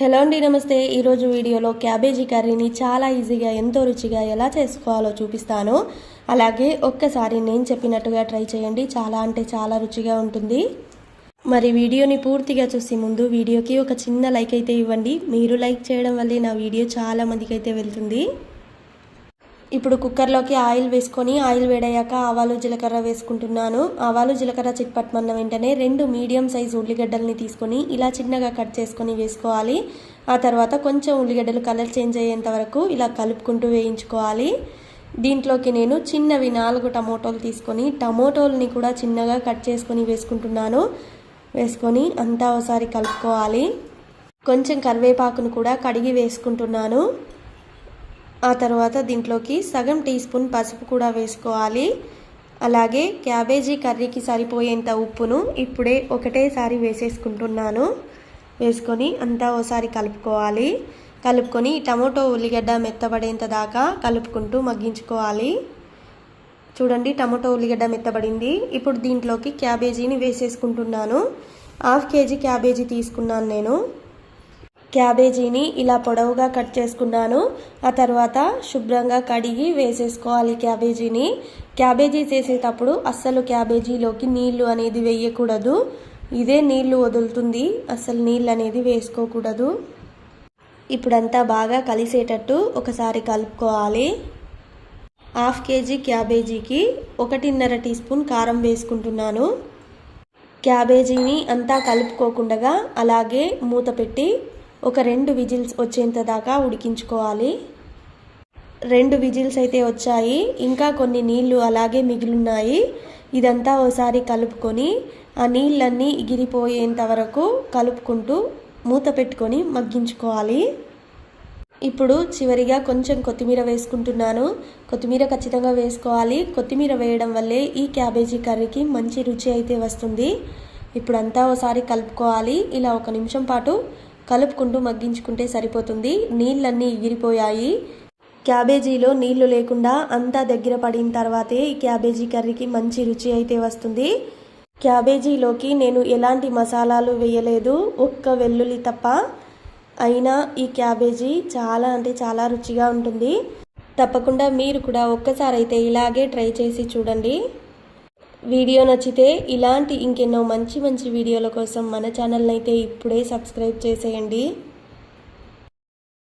Hello అండి నమస్తే. ఈరోజు వీడియోలో క్యాబేజీ కర్రీని చాలా ఈజీగా ఎంతో రుచిగా ఎలా చేసుకోవాలో చూపిస్తాను. అలాగే ఒక్కసారి నేను చెప్పినట్టుగా ట్రై చేయండి. చాలా అంటే చాలా రుచిగా ఉంటుంది. మరి వీడియోని పూర్తిగా చూసి ముందు వీడియోకి ఒక చిన్న లైక్ అయితే ఇవ్వండి. మీరు లైక్ చేయడం వల్లే నా వీడియో చాలా మందికి అయితే వెళ్తుంది. ఇప్పుడు కుక్కర్లోకి ఆయిల్ వేసుకొని ఆయిల్ వేడయ్యాక ఆవాలు జీలకర్ర వేసుకుంటున్నాను. ఆవాలు జీలకర్ర చిట్పట్టమన్న వెంటనే రెండు మీడియం సైజ్ ఉల్లిగడ్డల్ని తీసుకొని ఇలా చిన్నగా కట్ చేసుకొని వేసుకోవాలి. ఆ తర్వాత కొంచెం ఉల్లిగడ్డలు కలర్ చేంజ్ అయ్యేంత వరకు ఇలా కలుపుకుంటూ వేయించుకోవాలి. దీంట్లోకి నేను చిన్నవి నాలుగు టమోటోలు తీసుకొని టమోటోల్ని కూడా చిన్నగా కట్ చేసుకొని వేసుకుంటున్నాను. వేసుకొని అంతా ఒకసారి కలుపుకోవాలి. కొంచెం కరివేపాకును కూడా కడిగి వేసుకుంటున్నాను. ఆ తర్వాత దీంట్లోకి సగం టీ స్పూన్ పసుపు కూడా వేసుకోవాలి. అలాగే క్యాబేజీ కర్రీకి సరిపోయేంత ఉప్పును ఇప్పుడే ఒకటేసారి వేసేసుకుంటున్నాను. వేసుకొని అంతా ఓసారి కలుపుకోవాలి. కలుపుకొని టమోటో ఉల్లిగడ్డ మెత్తబడేంత దాకా కలుపుకుంటూ మగ్గించుకోవాలి. చూడండి టమోటో ఉల్లిగడ్డ మెత్తబడింది. ఇప్పుడు దీంట్లోకి క్యాబేజీని వేసేసుకుంటున్నాను. హాఫ్ కేజీ క్యాబేజీ తీసుకున్నాను నేను. క్యాబేజీని ఇలా పొడవుగా కట్ చేసుకున్నాను. ఆ తర్వాత శుభ్రంగా కడిగి వేసేసుకోవాలి క్యాబేజీని. క్యాబేజీ చేసేటప్పుడు అస్సలు క్యాబేజీలోకి నీళ్ళు అనేది వేయకూడదు. ఇదే నీళ్ళు వదులుతుంది. అసలు నీళ్ళు అనేది వేసుకోకూడదు. ఇప్పుడంతా బాగా కలిసేటట్టు ఒకసారి కలుపుకోవాలి. హాఫ్ కేజీ క్యాబేజీకి ఒకటిన్నర టీ స్పూన్ కారం వేసుకుంటున్నాను. క్యాబేజీని అంతా కలుపుకోకుండా అలాగే మూత పెట్టి ఒక రెండు విజిల్స్ వచ్చేంత దాకా ఉడికించుకోవాలి. రెండు విజిల్స్ అయితే వచ్చాయి. ఇంకా కొన్ని నీళ్ళు అలాగే మిగిలిన్నాయి. ఇదంతా ఒకసారి కలుపుకొని ఆ నీళ్ళన్నీ ఎగిరిపోయేంత వరకు కలుపుకుంటూ మూత పెట్టుకొని మగ్గించుకోవాలి. ఇప్పుడు చివరిగా కొంచెం కొత్తిమీర వేసుకుంటున్నాను. కొత్తిమీర ఖచ్చితంగా వేసుకోవాలి. కొత్తిమీర వేయడం వల్లే ఈ క్యాబేజీ కర్రీకి మంచి రుచి అయితే వస్తుంది. ఇప్పుడు అంతా ఒకసారి కలుపుకోవాలి. ఇలా ఒక నిమిషం పాటు కలుపుకుంటూ మగ్గించుకుంటే సరిపోతుంది. నీళ్ళన్నీ ఎగిరిపోయాయి క్యాబేజీలో నీళ్ళు లేకుండా అంతా దగ్గర పడిన తర్వాతే ఈ క్యాబేజీ కర్రీకి మంచి రుచి అయితే వస్తుంది. క్యాబేజీలోకి నేను ఎలాంటి మసాలాలు వేయలేదు. ఒక్క వెల్లుల్లి తప్ప. అయినా ఈ క్యాబేజీ చాలా అంటే చాలా రుచిగా ఉంటుంది. తప్పకుండా మీరు కూడా ఒక్కసారి అయితే ఇలాగే ట్రై చేసి చూడండి. వీడియో నచ్చితే ఇలాంటి ఇంకెన్నో మంచి మంచి వీడియోల కోసం మన ఛానల్ని అయితే ఇప్పుడే సబ్స్క్రైబ్ చేసేయండి.